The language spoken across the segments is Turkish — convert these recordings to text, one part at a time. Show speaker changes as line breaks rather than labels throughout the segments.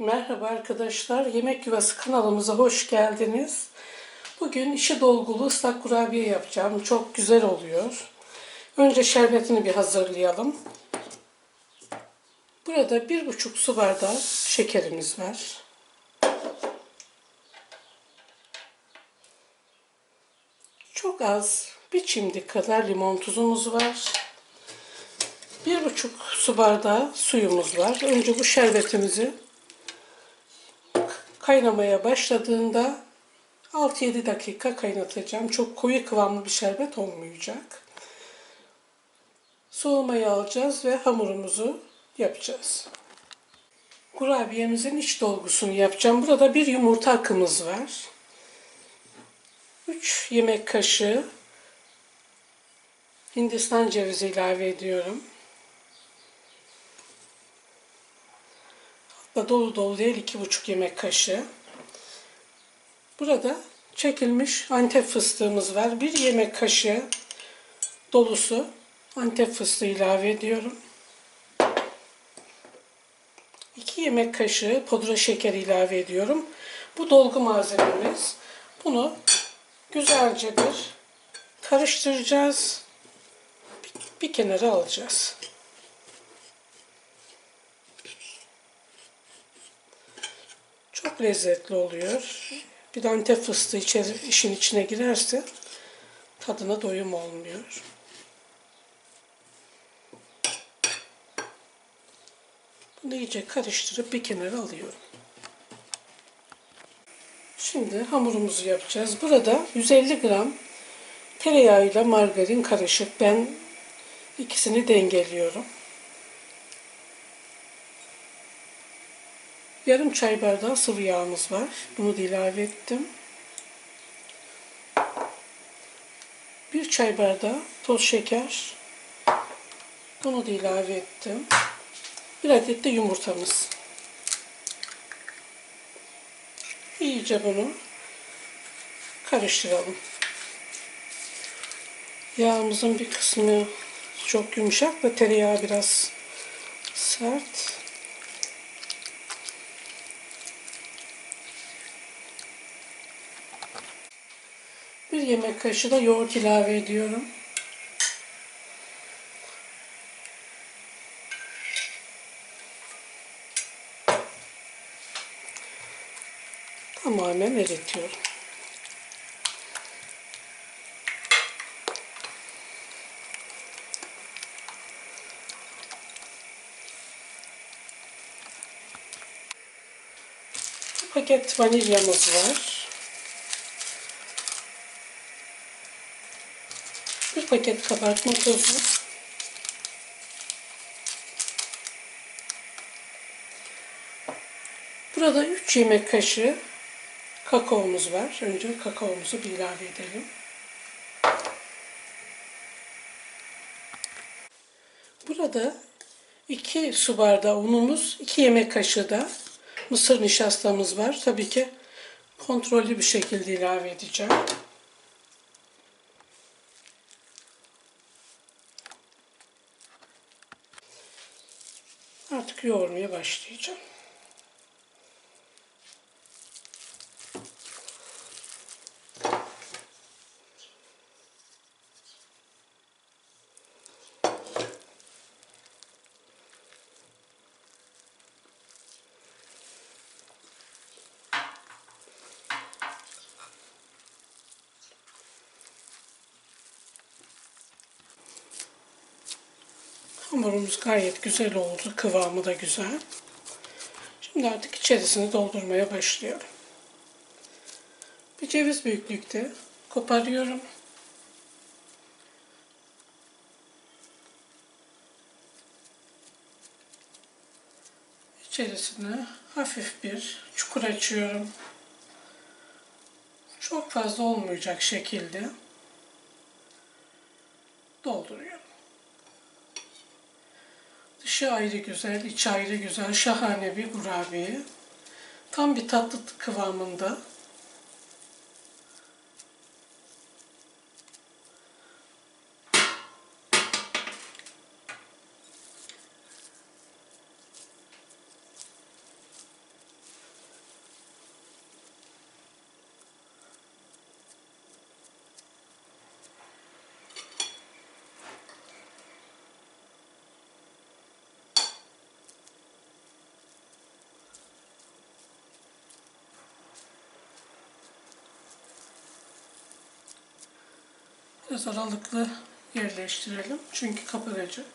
Merhaba arkadaşlar, Yemek Yuvası kanalımıza hoş geldiniz. Bugün içi dolgulu ıslak kurabiye yapacağım. Çok güzel oluyor. Önce şerbetini bir hazırlayalım. Burada bir buçuk su bardağı şekerimiz var. Çok az bir çimdik kadar limon tuzumuz var. Bir buçuk su bardağı suyumuz var. Önce bu şerbetimizi kaynamaya başladığında 6-7 dakika kaynatacağım. Çok koyu kıvamlı bir şerbet olmayacak. Soğumaya alacağız ve hamurumuzu yapacağız. Kurabiyemizin iç dolgusunu yapacağım. Burada bir yumurta akımız var. 3 yemek kaşığı Hindistan cevizi ilave ediyorum. Hatta dolu dolu değil iki buçuk yemek kaşığı. Burada çekilmiş antep fıstığımız var. Bir yemek kaşığı dolusu antep fıstığı ilave ediyorum. 2 yemek kaşığı pudra şekeri ilave ediyorum. Bu dolgu malzememiz. Bunu güzelce bir karıştıracağız. Bir, bir kenara alacağız. Çok lezzetli oluyor. Bir de antep fıstığı içeri, işin içine girerse tadına doyum olmuyor. Bunu iyice karıştırıp bir kenara alıyorum. Şimdi hamurumuzu yapacağız. Burada 150 gram tereyağıyla margarin karışık. Ben ikisini dengeliyorum. Yarım çay bardağı sıvı yağımız var. Bunu da ilave ettim. Bir çay bardağı toz şeker. Bunu da ilave ettim. Bir adet de yumurtamız. İyice bunu karıştıralım. Yağımızın bir kısmı çok yumuşak ve tereyağı biraz sert. Bir yemek kaşığı da yoğurt ilave ediyorum. Tamamen eritiyorum. Paket vanilyamız var. Paket kabartma tozu. Burada 3 yemek kaşığı kakaomuz var. Önce kakaomuzu bir ilave edelim. Burada 2 su bardağı unumuz, 2 yemek kaşığı da mısır nişastamız var. Tabii ki kontrollü bir şekilde ilave edeceğim. Artık yoğurmaya başlayacağım. Hamurumuz gayet güzel oldu. Kıvamı da güzel. Şimdi artık içerisini doldurmaya başlıyorum. Bir ceviz büyüklükte koparıyorum. İçerisine hafif bir çukur açıyorum. Çok fazla olmayacak şekilde dolduruyorum. Dışı ayrı güzel, içi ayrı güzel, şahane bir kurabiye. Tam bir tatlı kıvamında. Biraz aralıklı yerleştirelim. Çünkü kabaracak.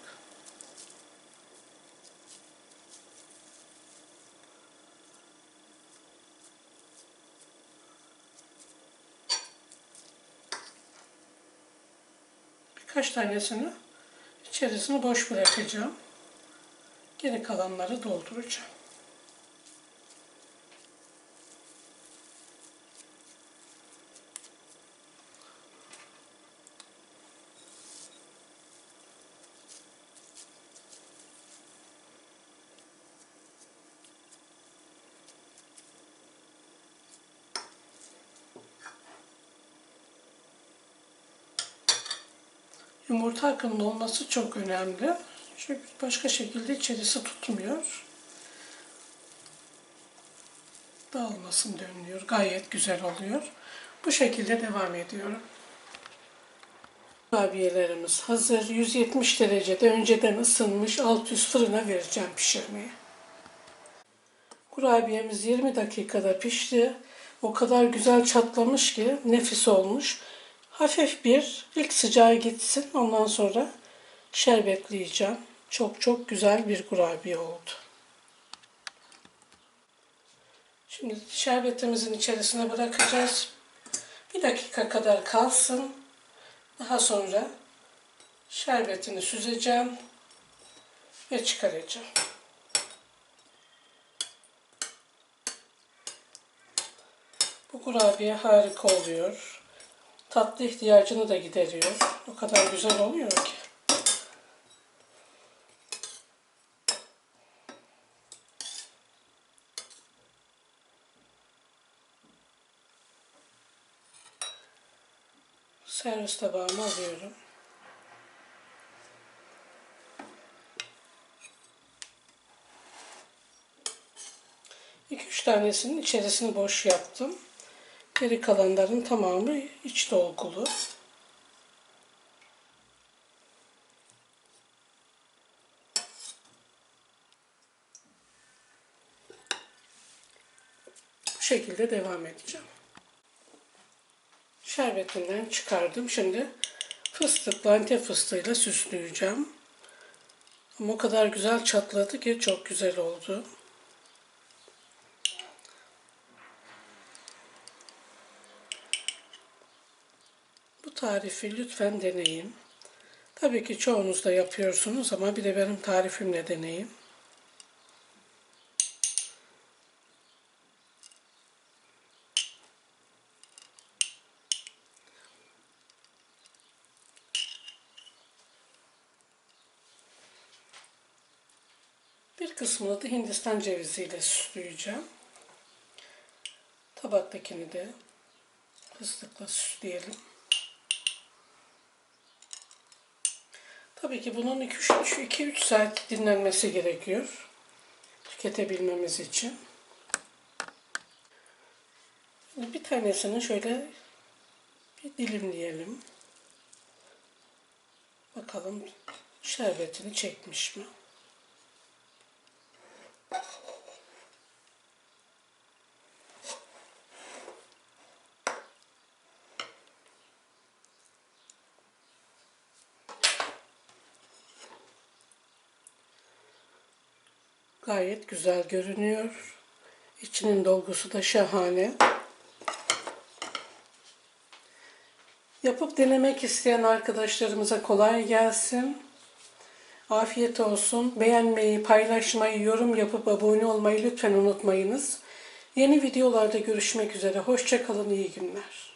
Birkaç tanesini içerisini boş bırakacağım. Geri kalanları dolduracağım. Yumurta akının olması çok önemli. Çünkü başka şekilde içerisi tutmuyor. Dağılmasın dönüyor. Gayet güzel oluyor. Bu şekilde devam ediyorum. Kurabiyelerimiz hazır. 170 derecede önceden ısınmış alt üst fırına vereceğim pişirmeye. Kurabiyemiz 20 dakikada pişti. O kadar güzel çatlamış ki nefis olmuş. Hafif bir ilk sıcağı gitsin. Ondan sonra şerbetleyeceğim. Çok çok güzel bir kurabiye oldu. Şimdi şerbetimizin içerisine bırakacağız. Bir dakika kadar kalsın. Daha sonra şerbetini süzeceğim ve çıkaracağım. Bu kurabiye harika oluyor. Tatlı ihtiyacını da gideriyor. O kadar güzel oluyor ki. Servis tabağıma alıyorum. İki üç tanesinin içerisini boş yaptım. Geri kalanların tamamı iç dolgulu. Bu şekilde devam edeceğim. Şerbetinden çıkardım. Şimdi fıstıklı antep fıstığıyla süsleyeceğim. Ama o kadar güzel çatladı ki çok güzel oldu. Tarifi lütfen deneyin. Tabii ki çoğunuz da yapıyorsunuz ama bir de benim tarifimle deneyin. Bir kısmını da Hindistan ceviziyle süsleyeceğim. Tabaktakini de fıstıkla süsleyelim. Tabii ki bunun 2-3 saat dinlenmesi gerekiyor. Tüketebilmemiz için. Bir tanesini şöyle bir dilimleyelim. Bakalım şerbetini çekmiş mi? Gayet güzel görünüyor. İçinin dolgusu da şahane. Yapıp denemek isteyen arkadaşlarımıza kolay gelsin. Afiyet olsun. Beğenmeyi, paylaşmayı, yorum yapıp abone olmayı lütfen unutmayınız. Yeni videolarda görüşmek üzere. Hoşçakalın, iyi günler.